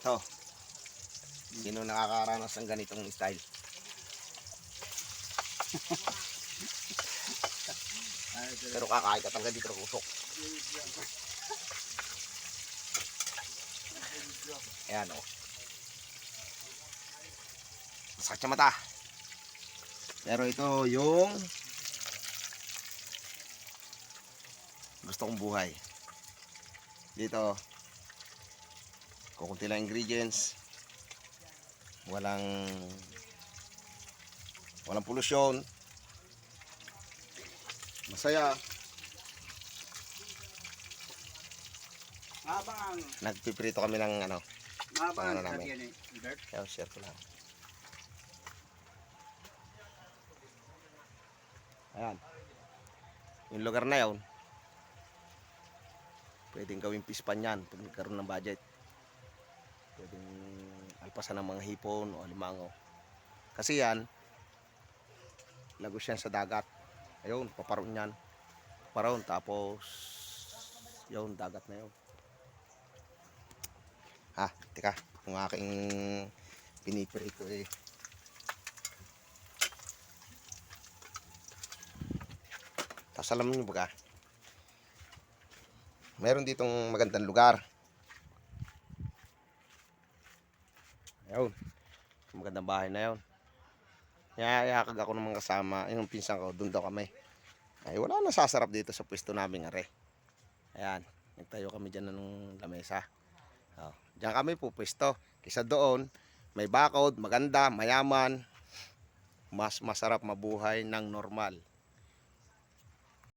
Ito. Sino nakakaranas ng ganitong style? Pero kakain ka talaga dito usok. Ayan o. Oh. Masakit sa mata. Pero ito yung gusto kong buhay. Dito, kukunti lang ingredients. Walang walang polusyon. Masaya. Habang ang Nagpiprito kami ng ano. habang Ano namin? Kaya share ko lang. Ayan. Yung lugar na yun, pwedeng gawing pispan yan pag nagkaroon ng budget. Pwedeng alpasan ng mga hipon o alimango. Kasi yan, lagos yan sa dagat. Ayun, paparoon yan. Paparoon, tapos yun, dagat na yun. Ha, tika, kung aking piniprito eh. Tapos alam niyo ba ka? Meron ditong magandang lugar. Ayun. Magandang bahay na yun. Yayakag ako ng mga kasama. Yung pinsan ko, doon daw kami. Ay, wala na sasarap dito sa pwesto namin, are. Ayan. Nagtayo kami dyan ng lamesa. Oh, diyan kami pupwesto. Kisa doon, may bakod, maganda, mayaman, mas masarap mabuhay ng normal.